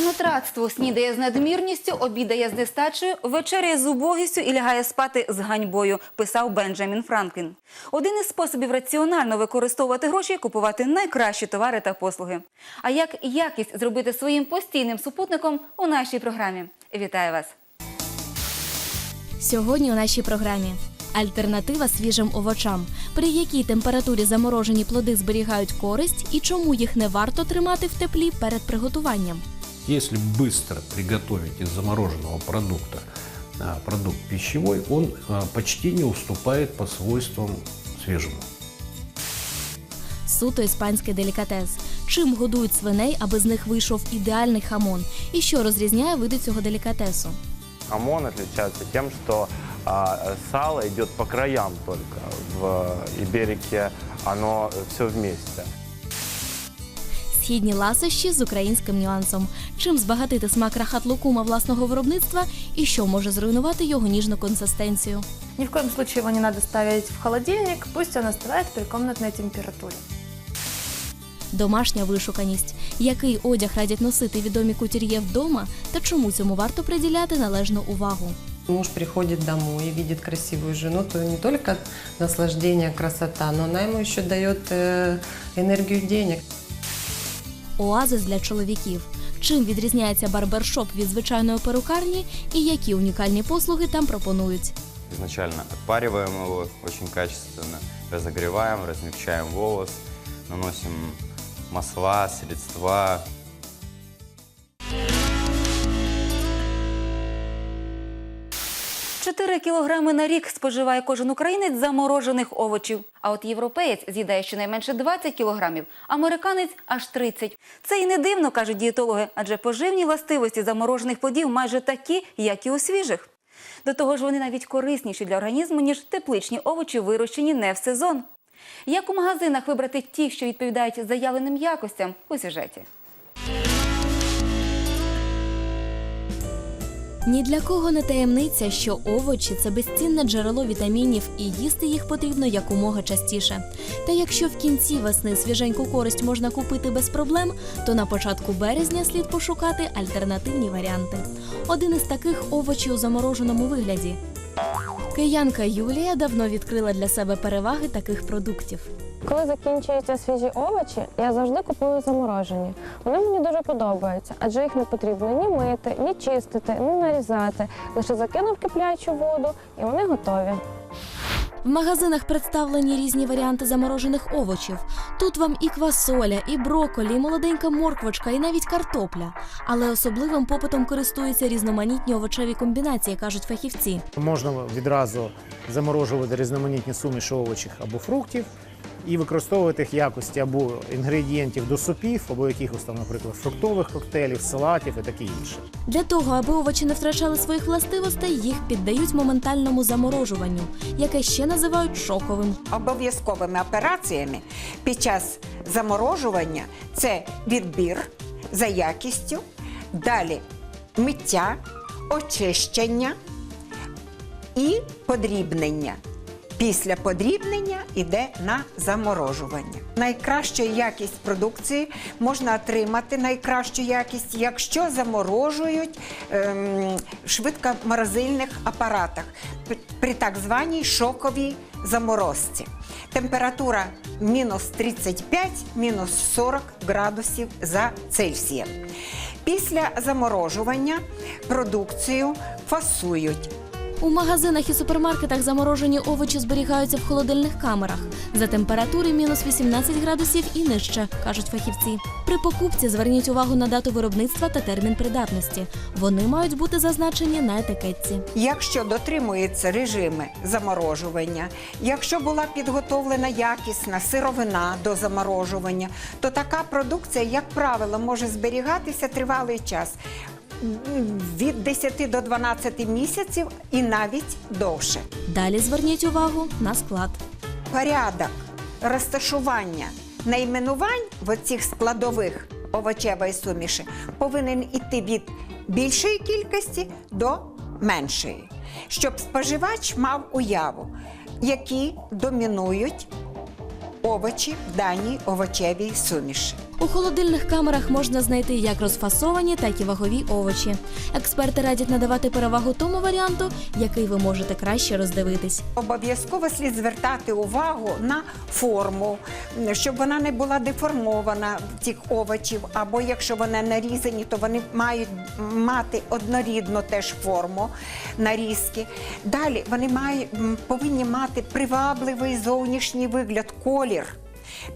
Марнотратство снідає з надмірністю, обідає з нестачею, вечеряє з убогістю і лягає спати з ганьбою, писав Бенджамін Франклін. Один із способів раціонально використовувати гроші купувати найкращі товари та послуги. А як якість зробити своїм постійним супутником у нашій програмі? Вітаю вас! Сьогодні у нашій програмі альтернатива свіжим овочам, при якій температурі заморожені плоди зберігають користь і чому їх не варто тримати в теплі перед приготуванням. Если быстро приготовить из замороженного продукта продукт пищевой, он почти не уступает по свойствам свежему. Суто іспанський делікатес. Чим годують свиней, аби з них вийшов ідеальний хамон, і що розрізняє види цього делікатесу. Хамон отличается тем, что а, сало идет по краям только. В иберике оно все вместе Східні ласощі з українським нюансом. Чим збагатити смак рахат лукума власного виробництва і що може зруйнувати його ніжну консистенцію. Ни в коем случае его не надо ставить в холодильник, пусть он остывает при комнатной температуре. Домашня вишуканість. Який одяг радять носити відомі кутюр'є вдома та чому цьому варто приділяти належну увагу? Муж приходит домой и видит красивую жену, то не только наслаждение, красота, но она ему еще дает э, энергию денег. Оазис для чоловіків. Чим відрізняється барбершоп від звичайної перукарні і які унікальні послуги там пропонують? Изначально отпариваем его очень качественно, разогреваем, размягчаем волос, наносим масла, средства, 4 кілограми на рік споживає кожен українець заморожених овочів. А от європеєць з'їдає щонайменше 20 кілограмів, американець аж 30. Це і не дивно, кажуть дієтологи, адже поживні властивості заморожених плодів майже такі, як і у свіжих. До того ж, вони навіть корисніші для організму, ніж тепличні овочі, вирощені не в сезон. Як у магазинах вибрати ті, що відповідають заявленим якостям у сюжеті? Ні для кого не таємниця, що овочі це безцінне джерело вітамінів, і їсти їх потрібно якомога частіше. Та якщо в кінці весни свіженьку користь можна купити без проблем, то на початку березня слід пошукати альтернативні варіанти. Один із таких овочі у замороженому вигляді. Киянка Юлія давно відкрила для себе переваги таких продуктів. Коли закінчуються свіжі овочі, я завжди купую заморожені. Вони мені дуже подобаються, адже їх не потрібно ні мити, ні чистити, ні нарізати. Лише закинув киплячу воду і вони готові. В магазинах представлені різні варіанти заморожених овочів. Тут вам і квасоля, і брокколі, і молоденька морквочка, і навіть картопля. Але особливим попитом користуються різноманітні овочеві комбінації, кажуть фахівці. Можна відразу заморожувати різноманітні суміші овочів або фруктів і використовувати їх якості або інгредієнтів до супів, або якихось там, наприклад, фруктових коктейлів, салатів і таке інше. Для того, аби овочі не втрачали своїх властивостей, їх піддають моментальному заморожуванню, яке ще називають шоковим. обов'язковими операціями під час заморожування це відбір за якістю, далі миття, очищення і подрібнення. Після подрібнення йде на заморожування. Найкращу якість продукції можна отримати найкращу якість, якщо заморожують ем, швидкоморозильних апаратах при так званій шоковій заморозці. Температура мінус 35, мінус 40 градусів за Цельсієм. Після заморожування продукцію фасують У магазинах і супермаркетах заморожені овочі зберігаються в холодильних камерах за температури мінус 18 градусів і нижче, кажуть фахівці. При покупці зверніть увагу на дату виробництва та термін придатності. Вони мають бути зазначені на етикетці. Якщо дотримуються режими заморожування, якщо була підготовлена якісна сировина до заморожування, то така продукція, як правило, може зберігатися тривалий час. Від 10 до 12 місяців і навіть довше. Далі зверніть увагу на склад. Порядок розташування найменувань в оцих складових овочевої суміші повинен іти від більшої кількості до меншої, щоб споживач мав уяву, які домінують овочі в даній овочевій суміші. У холодильних камерах можна знайти як розфасовані, так і вагові овочі. Експерти радять надавати перевагу тому варіанту, який ви можете краще роздивитись. Обов'язково слід звертати увагу на форму, щоб вона не була деформована цих овочів, або якщо вони нарізані, то вони мають мати однорідну теж форму нарізки. Далі вони мають, повинні мати привабливий зовнішній вигляд, колір,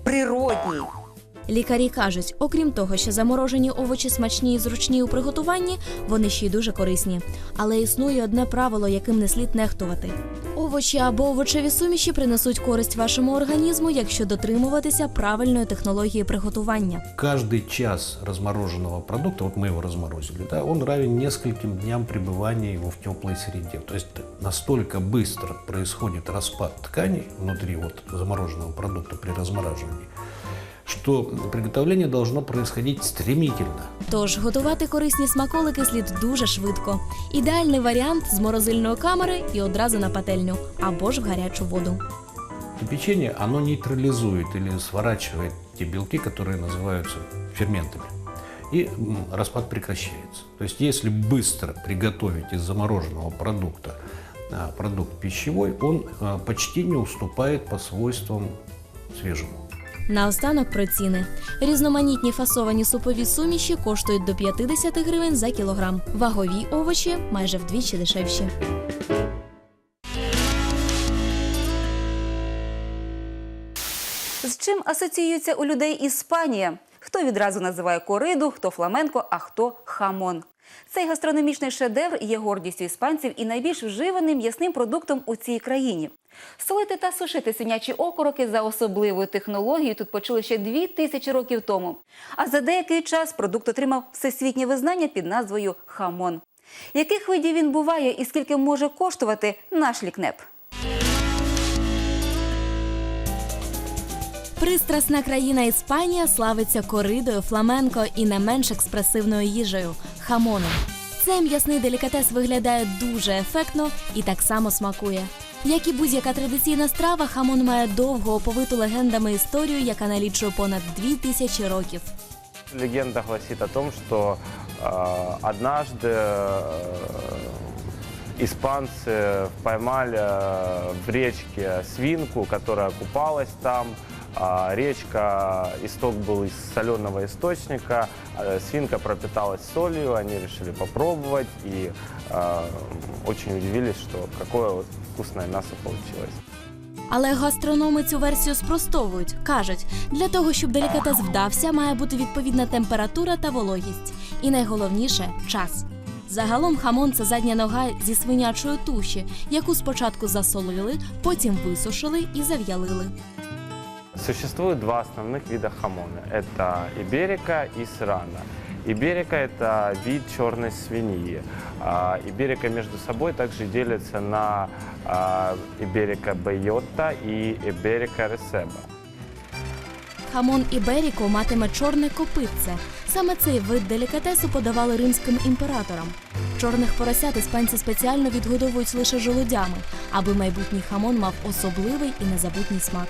природній. Лікарі кажуть, окрім того, що заморожені овочі смачні і зручні у приготуванні, вони ще й дуже корисні. Але існує одне правило, яким не слід нехтувати. Овочі або овочеві суміші принесуть користь вашому організму, якщо дотримуватися правильної технології приготування. Каждый час размороженного продукта, вот мы его разморозили, да, он равен нескольким дням пребывания его в теплой среде. То есть настолько быстро происходит распад тканей внутри вот замороженного продукта при размораживании, что приготовление должно происходить стремительно. Тож готувати корисні смаколики слід дуже швидко. Ідеальний варіант з морозильної камери і одразу на пательню або ж в гарячу воду. Кипячение, оно нейтрализует или сворачивает те белки, которые называются ферментами. И м, распад прекращается. То есть если быстро приготовить из замороженного продукта а, продукт пищевой, он а, почти не уступает по свойствам свежему. Наостанок про ціни. Різноманітні фасовані супові суміші коштують до 50 гривень за кілограм. Вагові овочі майже вдвічі дешевші. З чим асоціюється у людей Іспанія? Хто відразу називає кориду, хто фламенко, а хто хамон. Цей гастрономічний шедевр є гордістю іспанців і найбільш вживаним м'ясним продуктом у цій країні. Солити та сушити свинячі окороки за особливою технологією тут почали ще дві тисячі років тому. А за деякий час продукт отримав всесвітнє визнання під назвою хамон. Яких видів він буває і скільки може коштувати наш лікнеп? Пристрасна країна Іспанія славиться коридою, фламенко і не менш експресивною їжею хамоном. Цей м'ясний делікатес виглядає дуже ефектно і так само смакує. Як і будь-яка традиційна страва, хамон має довго оповиту легендами історію, яка налічує понад дві тисячі років. Легенда гласит о том, что э, однажды э, испанцы поймали э, в речке свинку, которая купалась там. А речка, исток был из соленого источника, э, свинка пропиталась солью, они решили попробовать и э, очень удивились, что какое вот вкусное мясо получилось. Але гастрономи цю версію спростовують. кажуть, для того, щоб делікатес вдався, має бути відповідна температура та вологість. І найголовніше час. Загалом хамон це задня нога зі свинячої туші, яку спочатку засолили, потім висушили і зав'ялили. Существует два основных вида хамона. Это иберика и сирана. Иберика – это вид черной свиньи. А, Иберика между собой также делится на а, иберика бейотта и иберика ресеба. Хамон іберіко матиме чорне копитце. Саме цей вид делікатесу подавали римським імператорам. Чорних поросят іспанці спеціально відгодовують лише жолудями, аби майбутній хамон мав особливий і незабутній смак.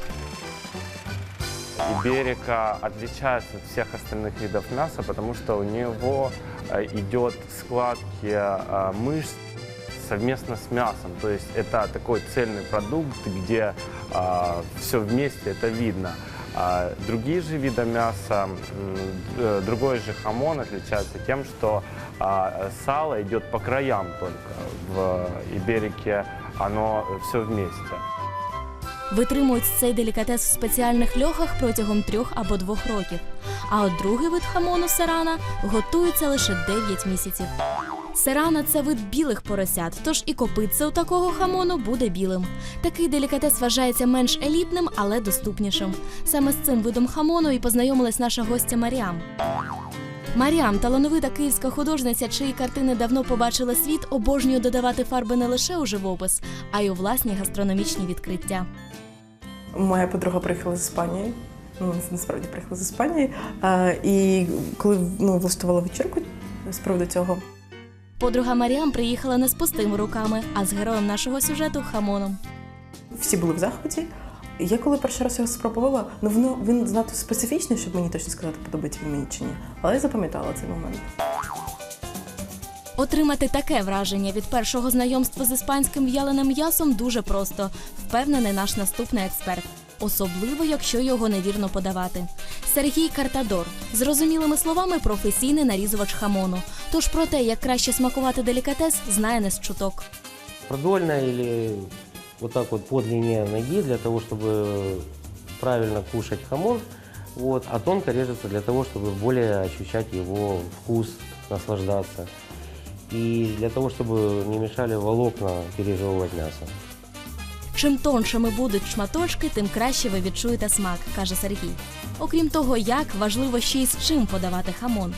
Иберика отличается от всех остальных видов мяса, потому что у него э, идет складки э, мышц совместно с мясом. То есть это такой цельный продукт, где все вместе это видно. А другие же виды мяса, э, другой же хамон отличается тем, что а, сало идет по краям только. В иберике оно все вместе. Витримують цей делікатес в спеціальних льохах протягом трьох або двох років. А от другий вид хамону серана готується лише 9 місяців. Серана це вид білих поросят, тож і копитце у такого хамону буде білим. Такий делікатес вважається менш елітним, але доступнішим. Саме з цим видом хамону і познайомилась наша гостя Маріам. Маріам, талановита київська художниця, чиї картини давно побачили світ, обожнює додавати фарби не лише у живопис, а й у власні гастрономічні відкриття. Моя подруга приїхала з Іспанії. Ну, насправді приїхала з Іспанії. А, і коли ну, влаштувала вечірку з приводу цього, Подруга Маріам приїхала не з пустими руками, а з героєм нашого сюжету Хамоном. всі були в захваті. Я коли перший раз його спробувала, ну воно він занадто специфічний, щоб мені точно сказати, подобається він мені чи ні. Але я запам'ятала цей момент. Отримати таке враження від першого знайомства з іспанським в'яленим м'ясом дуже просто, впевнений наш наступний експерт. Особливо, якщо його невірно подавати. Сергій Картадор, зрозумілими словами, професійний нарізувач хамону. Тож про те, як краще смакувати делікатес, знає не з чуток. продольно или вот так вот по длине ноги для того, чтобы правильно кушать хамон, вот, а тонко режется для того, чтобы более ощущать его вкус, наслаждаться И для того, чтобы не мешали волокна пережевывать мясо. Чим тоншими будуть шматочки, тим краще ви відчуєте смак, каже Сергій. Окрім того, як важливо ще й з чим подавати хамон.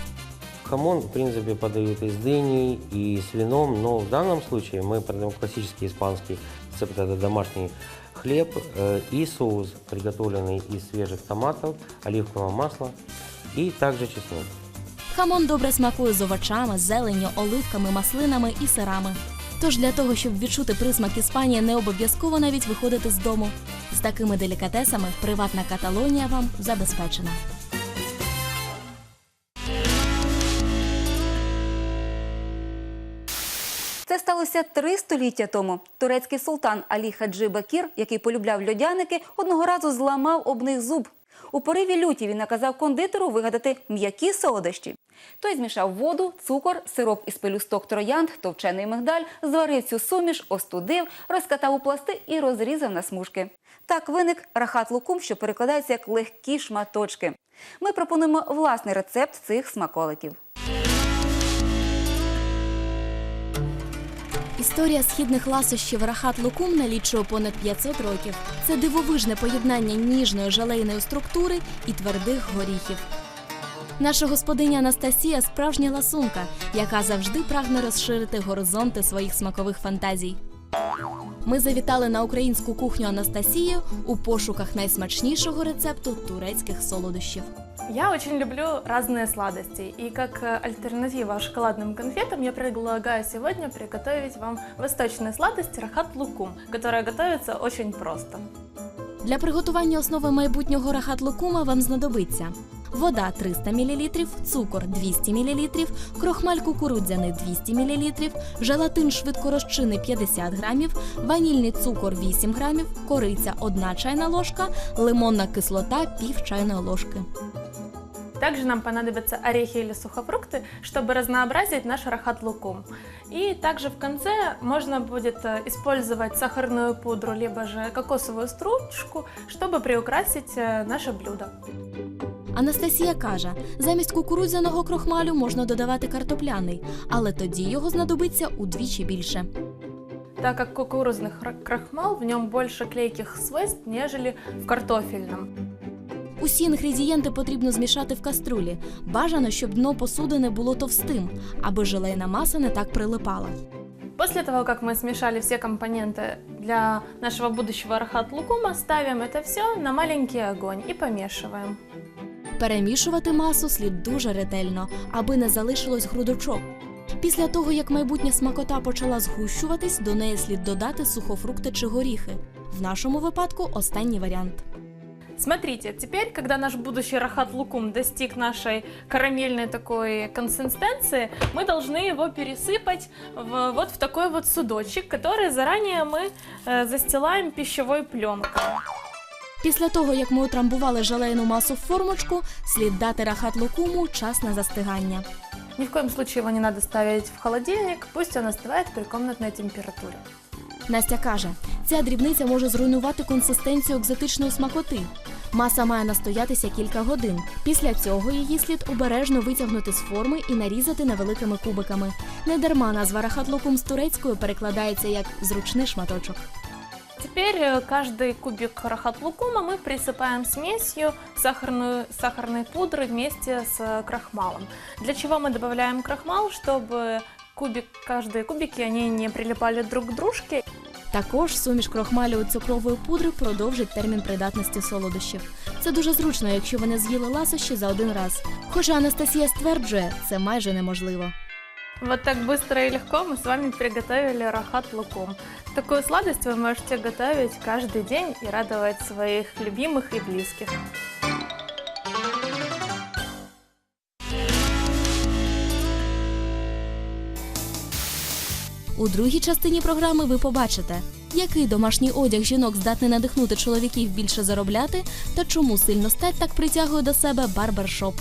Хамон, в принципе, подают и с дыней, и с вином, но в данном случае мы продаем классический испанский рецепт, это домашний хлеб э, и соус, приготовленный из свежих томатов, оливкового масла и также чеснок. Хамон добре смакує з овочами, зеленню, оливками, маслинами і сирами. Тож для того, щоб відчути присмак Іспанії, не обов'язково навіть виходити з дому. З такими делікатесами приватна Каталонія вам забезпечена. Це сталося три століття тому. Турецький султан Алі Хаджи Бакір, який полюбляв льодяники, одного разу зламав об них зуб. У пориві люті він наказав кондитеру вигадати м'які солодощі. Той змішав воду, цукор, сироп із пелюсток троянд, товчений мигдаль, зварив цю суміш, остудив, розкатав у пласти і розрізав на смужки. Так виник рахат лукум, що перекладається як легкі шматочки. Ми пропонуємо власний рецепт цих смаколиків. Історія східних ласощів рахат лукум налічує понад 500 років. Це дивовижне поєднання ніжної жалейної структури і твердих горіхів. Наша господиня Анастасія справжня ласунка, яка завжди прагне розширити горизонти своїх смакових фантазій. Ми завітали на українську кухню Анастасії у пошуках найсмачнішого рецепту турецьких солодощів. Я очень люблю разные сладости, и как э, альтернатива шоколадным конфетам я предлагаю сегодня приготовить вам восточные сладости рахат лукум, которая готовится очень просто. Для приготування основи майбутнього рахат лукума вам знадобиться вода 300 мл, цукор 200 мл, крохмаль кукурудзяний 200 мл, желатин швидкорозчинний 50 грамів, ванільний цукор 8 грамів, кориця 1 чайна ложка, лимонна кислота пів чайної ложки. Также нам понадобятся орехи или сухофрукты, чтобы разнообразить наш рахат лукум. И также в конце можно будет э, использовать сахарную пудру, либо же кокосовую стружку, чтобы приукрасить э, наше блюдо. Анастасія каже, замість кукурудзяного крохмалю можна додавати картопляний, але тоді його знадобиться удвічі більше. так как кукурузный хра- крахмал в нем больше клейких свойств, нежели в картофельном. Усі інгредієнти потрібно змішати в каструлі. Бажано, щоб дно посудини було товстим, аби желейна маса не так прилипала. После того, как мы смешали все компоненты для нашего будущего рахат лукума, ставим это все на маленький огонь и помешиваем. Перемішувати масу слід дуже ретельно, аби не залишилось грудочок. Після того, як майбутня смакота почала згущуватись, до неї слід додати сухофрукти чи горіхи. В нашому випадку останній варіант. Смотрите, теперь, когда наш будущий рахат лукум достиг нашей карамельной такой консистенции, мы должны его пересыпать в, вот в такой вот судочек, который заранее мы э, застилаем пищевой пленкой. Після того, як ми утрамбували желейну масу в формочку, слід дати рахат лукуму час на застигання. Ни в коем случае его не надо ставить в холодильник, пусть он остывает при комнатной температуре. Настя каже, ця дрібниця може зруйнувати консистенцію екзотичної смакоти. Маса має настоятися кілька годин. Після цього її слід обережно витягнути з форми і нарізати невеликими кубиками. Недарма назва рахатлукум з турецькою перекладається як зручний шматочок. Теперь э, каждый кубик рахат лукума мы присыпаем смесью сахарную, сахарной пудры вместе с э, крахмалом. Для чего мы добавляем крахмал? Чтобы кубик, каждые кубики они не прилипали друг к дружке. Також суміш крохмалю і цукрової пудри продовжить термін придатності солодощів. Це дуже зручно, якщо ви не з'їли ласощі за один раз. Хоча Анастасія стверджує, це майже неможливо. Вот так быстро и легко мы с вами приготовили рахат лукум. Такую сладость вы можете готовить каждый день и радовать своих любимых и близких. У другій частині програми ви побачите, який домашній одяг жінок здатний надихнути чоловіків більше заробляти, та чому сильно стать так притягує до себе барбершоп.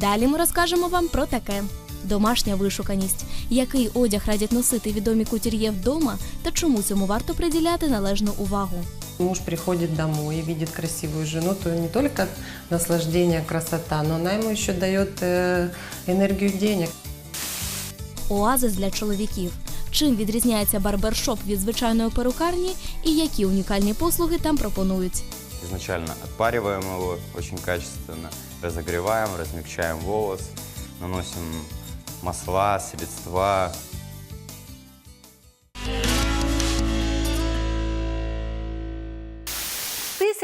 Далі ми розкажемо вам про таке: домашня вишуканість, який одяг радять носити відомі кутюр'є вдома та чому цьому варто приділяти належну увагу. Муж приходит домой и видит красивую жену, то не только наслаждение, красота, но она ему еще дает э, энергию денег. Оазис для чоловіків. Чим відрізняється барбершоп від звичайної перукарні і які унікальні послуги там пропонують. Изначально отпариваем его очень качественно, разогреваем, размягчаем волос, наносим масла, средства,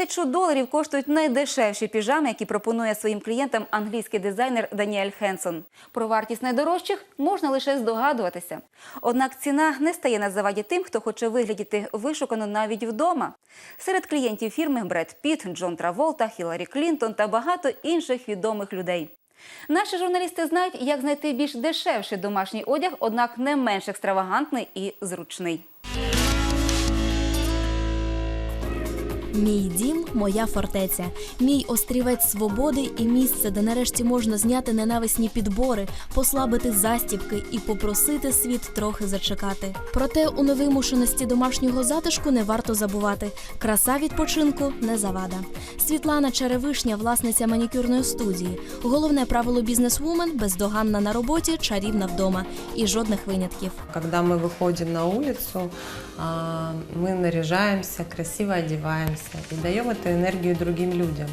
Тисячу доларів коштують найдешевші піжами, які пропонує своїм клієнтам англійський дизайнер Даніель Хенсон. Про вартість найдорожчих можна лише здогадуватися. Однак ціна не стає на заваді тим, хто хоче виглядіти вишукано навіть вдома. Серед клієнтів фірми Бред Піт, Джон Траволта, Хіларі Клінтон та багато інших відомих людей. Наші журналісти знають, як знайти більш дешевший домашній одяг, однак не менш екстравагантний і зручний. Мій дім моя фортеця, мій острівець свободи і місце, де нарешті можна зняти ненависні підбори, послабити застібки і попросити світ трохи зачекати. Проте у невимушеності домашнього затишку не варто забувати. Краса відпочинку не завада. Світлана Черевишня, власниця манікюрної студії. Головне правило бізнесвумен бездоганна на роботі, чарівна вдома і жодних винятків. Когда мы выходим на улицу, мы наряжаемся, красиво одеваемся и даем эту энергию другим людям.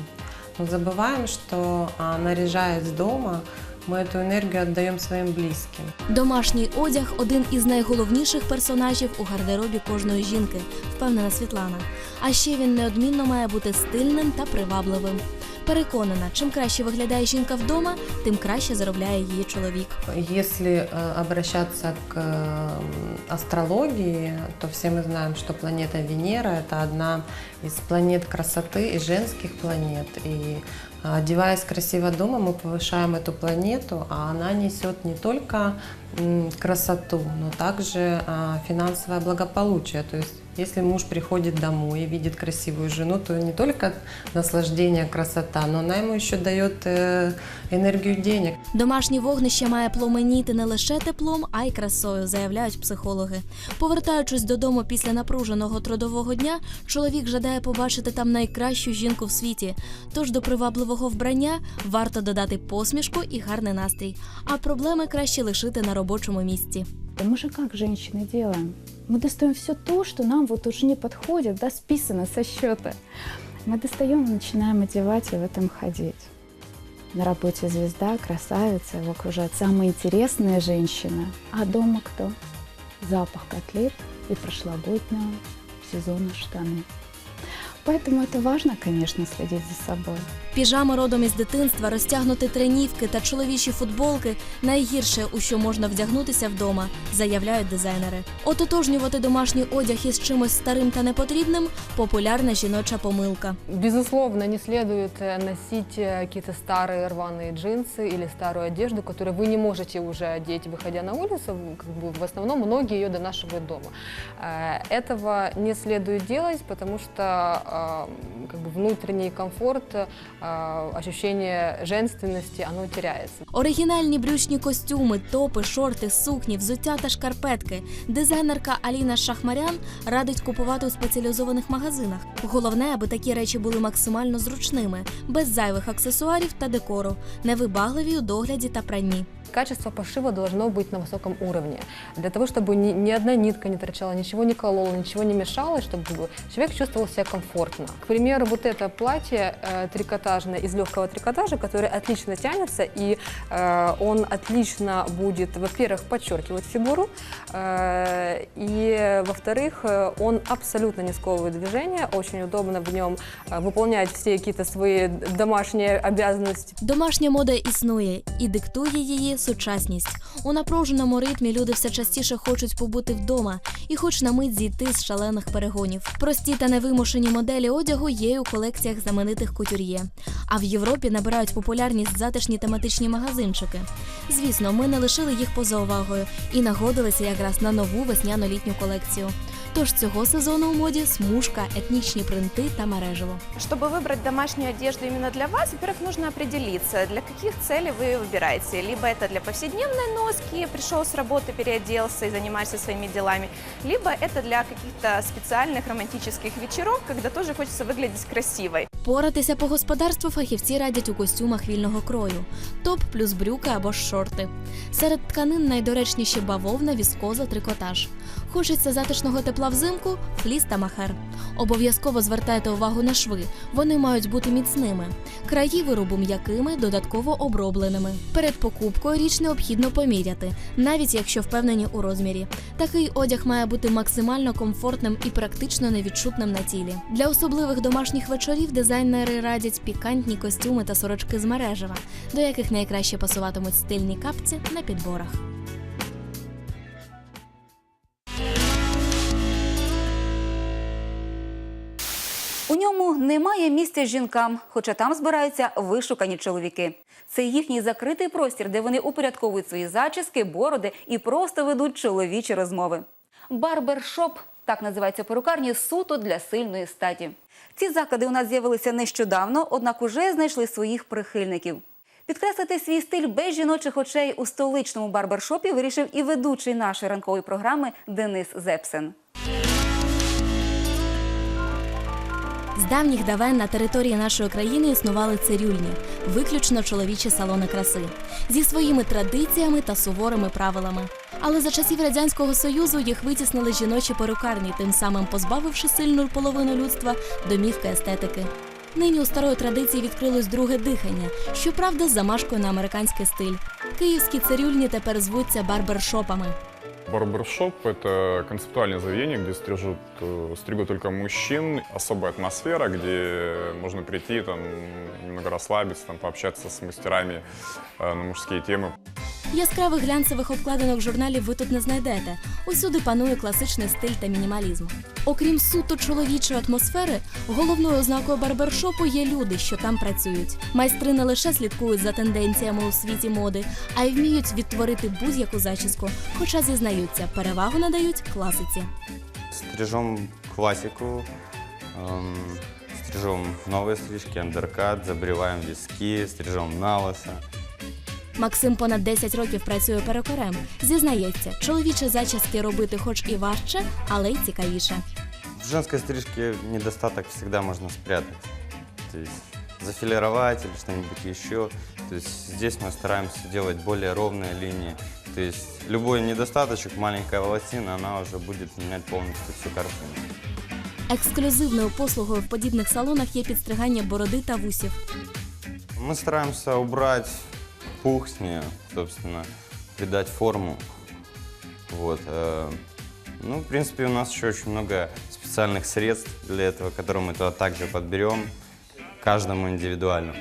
Но забываем, что а, наряжаясь дома, мы эту энергию отдаем своим близким. Домашній одяг один із найголовніших персонажів у гардеробі кожної жінки, впевнена Світлана. А ще він неодмінно має бути стильним та привабливим. Переконана, чим краще виглядає жінка вдома, тим краще заробляє її чоловік. Если э, обращаться к э, астрологии, то все мы знаем, что планета Венера – это одна из планет красоты и женских планет. И э, одеваясь красиво дома, мы повышаем эту планету, а она несет не только м, красоту, но также а, финансовое благополучие. То есть если муж приходит домой и видит красивую жену, то не только наслаждение, красота, но она ему еще дает э, энергию денег. Домашнє вогнище має пломеніти не лише теплом, а й красою, заявляють психологи. Повертаючись додому після напруженого трудового дня, чоловік жадає побачити там найкращу жінку в світі. Тож до привабливого вбрання варто додати посмішку і гарний настрій, а проблеми краще лишити на робочому місці. Да мы же как женщины делаем? Мы достаем все то, что нам вот уже не подходит, да, списано со счета. Мы достаем и начинаем одевать и в этом ходить. На работе звезда, красавица, его окружает самая интересная женщина. А дома кто? Запах котлет и прошлогоднего сезона штаны. Поэтому это важно, конечно, следить за собой. Піжами родом із дитинства, розтягнути тренівки та чоловічі футболки найгірше, у що можна вдягнутися вдома, заявляють дизайнери. Ототожнювати домашній одяг із чимось старим та непотрібним популярна жіноча помилка. Безусловно, не следует э, носить э, какие-то старые рваные джинсы или старую одежду, которую вы не можете уже одеть, выходя на улицу. Как бы в основном многие ее донашивают дома. Э, Этого не следует делать, потому что э, как бы внутренний комфорт, э, ощущение женственности, оно теряется. Оригінальні брючні костюми, топи, шорти, сукні, взуття та шкарпетки. Дизайнерка Аліна Шахмарян радить купувати у спеціалізованих магазинах. Головне, аби такі речі були максимально зручними, без зайвих аксесуарів та декору, невибагливі у догляді та пранні. Качество пошива должно быть на высоком уровне. Для того, чтобы ни, ни одна нитка не торчала, ничего не колола, ничего не мешало, чтобы человек чувствовал себя комфортно. К примеру, вот это платье э, трикотажное из легкого трикотажа, которое отлично тянется, и э, он отлично будет, во-первых, подчеркивать фигуру, э, и, во-вторых, э, он абсолютно не сковывает движение, очень удобно в нем э, выполнять все какие-то свои домашние обязанности. Домашня мода існує і диктує її сучасність. У напруженому ритмі люди все частіше хочуть побути вдома і хоч на мить зійти з шалених перегонів. Прості та невимушені моделі одягу є у колекціях знаменитих кутюр'є. А в Європі набирають популярність затишні тематичні магазинчики. Звісно, ми не лишили їх поза увагою і нагодилися якраз на нову весняно-літню колекцію. Тож цього сезону у моді смужка, етнічні принти та мережево. Чтобы выбрать домашнюю одежду именно для вас, во-первых, нужно определиться, для каких целей вы выбираете. Либо это для повседневной носки, пришел с работы, переоделся и занимаешься своими делами, либо это для каких-то специальных романтических вечеров, когда тоже хочется выглядеть красивой. Поратися по господарству фахівці радять у костюмах вільного крою, топ плюс брюки або ж шорти. Серед тканин найдоречніші бавовна, віскоза, трикотаж. Хочеться затишного тепла взимку фліс та махер. Обов'язково звертайте увагу на шви. Вони мають бути міцними. Краї виробу м'якими, додатково обробленими. Перед покупкою річ необхідно поміряти, навіть якщо впевнені у розмірі. Такий одяг має бути максимально комфортним і практично невідчутним на тілі. Для особливих домашніх вечорів дизайнери радять пікантні костюми та сорочки з мережева, до яких найкраще пасуватимуть стильні капці на підборах. У ньому немає місця жінкам, хоча там збираються вишукані чоловіки. Це їхній закритий простір, де вони упорядковують свої зачіски, бороди і просто ведуть чоловічі розмови. Барбершоп так називається перукарні суто для сильної статі. Ці заклади у нас з'явилися нещодавно, однак уже знайшли своїх прихильників. Підкреслити свій стиль без жіночих очей у столичному барбершопі вирішив і ведучий нашої ранкової програми Денис Зепсен. Давніх давен на території нашої країни існували цирюльні, виключно чоловічі салони краси, зі своїми традиціями та суворими правилами. Але за часів радянського союзу їх витіснили жіночі перукарні, тим самим позбавивши сильну половину людства домівки естетики. Нині у старої традиції відкрилось друге дихання, щоправда, з замашкою на американський стиль. Київські цирюльні тепер звуться барбершопами. Барбершоп – это концептуальное заведение, где стрижут, э, стригут только мужчин. Особая атмосфера, где можно прийти, там, немного расслабиться, там, пообщаться с мастерами э, на мужские темы. Яскравих глянцевих обкладинок журналів ви тут не знайдете. Усюди панує класичний стиль та мінімалізм. Окрім суто чоловічої атмосфери, головною ознакою барбершопу є люди, що там працюють. Майстри не лише слідкують за тенденціями у світі моди, а й вміють відтворити будь-яку зачіску, хоча зізнаються, перевагу надають класиці. Стрижем классику, эм, стрижем новые стрижки, андеркат, забриваем виски, стрижем на лысо. Максим понад 10 років працює перукарем. Зізнається, чоловічі зачіски робити хоч і важче, але й цікавіше. В женской стрижке недостаток всегда можно спрятать. То есть зафилировать или что-нибудь еще. То есть здесь мы стараемся делать более ровные линии. То есть любой недостаточек, маленькая волосина, она уже будет менять полностью всю картину. Ексклюзивною послугою в подібних салонах є підстригання бороди та вусів. Мы стараемся убрать пух с нее, собственно, придать форму. Вот. э, Ну, в принципе, у нас еще очень много специальных средств для этого, которые мы туда также подберем, каждому индивидуально.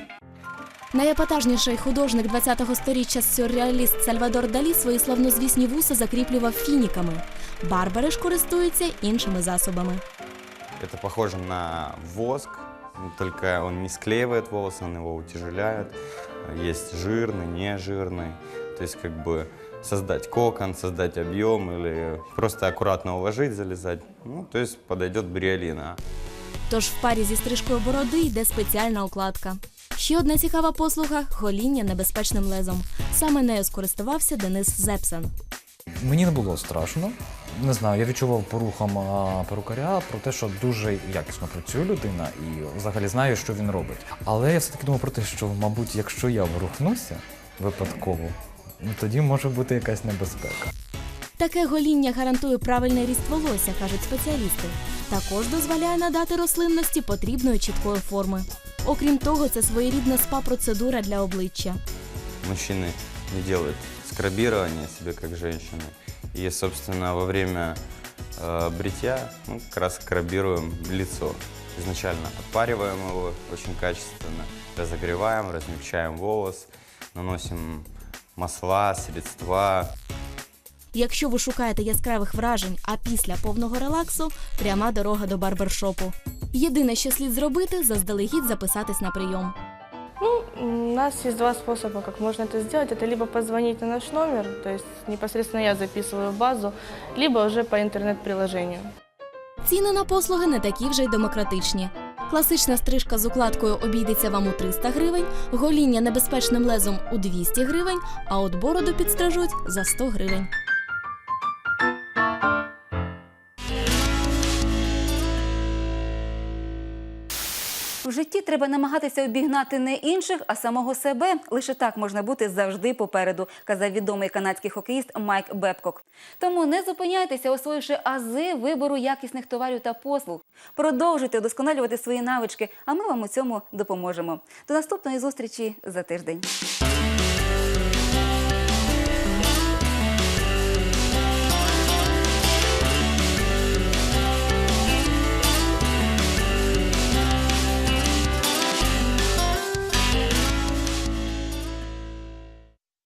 Найепатажніший художник 20-го сторіччя сюрреаліст Сальвадор Далі свої славнозвісні вуса закріплював фініками. Барбари ж користуються іншими засобами. Это похоже на воск, но только он не склеивает волосы, он его утяжеляет. Есть жирный, нежирный. То есть как бы создать кокон, создать объем или просто аккуратно уложить, залезать. Ну, то есть подойдет бриолина. Тож в парі зі стрижкою бороди йде спеціальна укладка. Ще одна цікава послуга гоління небезпечним лезом. Саме нею скористувався Денис Зепсен. Мені не було страшно. Не знаю, я відчував по рухам перукаря про те, що дуже якісно працює людина і взагалі знаю, що він робить. Але я все-таки думав про те, що, мабуть, якщо я ворухнуся випадково, тоді може бути якась небезпека. Таке гоління гарантує правильний ріст волосся, кажуть спеціалісти. Також дозволяє надати рослинності потрібної чіткої форми. Окрім того, це своєрідна спа-процедура для обличчя. Мужчины не делают скрабирование себе, как женщины. И, собственно, во время э, бритья мы как раз скрабируем лицо. Изначально отпариваем его очень качественно, разогреваем, размягчаем волос, наносим масла, средства. Якщо ви шукаєте яскравих вражень, а після повного релаксу пряма дорога до барбершопу. Єдине, що слід зробити, заздалегідь записатись на прийом. Ну, у нас есть два способа, как можно это сделать. Это либо позвонить на наш номер, то есть непосредственно я записываю в базу, либо уже по интернет-приложению. Ціни на послуги не такі вже й демократичні. Класична стрижка з укладкою обійдеться вам у 300 гривень, гоління небезпечним лезом у 200 гривень, а от бороду підстрижуть за 100 гривень. В житті треба намагатися обігнати не інших, а самого себе. Лише так можна бути завжди попереду, казав відомий канадський хокеїст Майк Бебкок. Тому не зупиняйтеся, освоївши ази вибору якісних товарів та послуг. Продовжуйте вдосконалювати свої навички, а ми вам у цьому допоможемо. До наступної зустрічі за тиждень.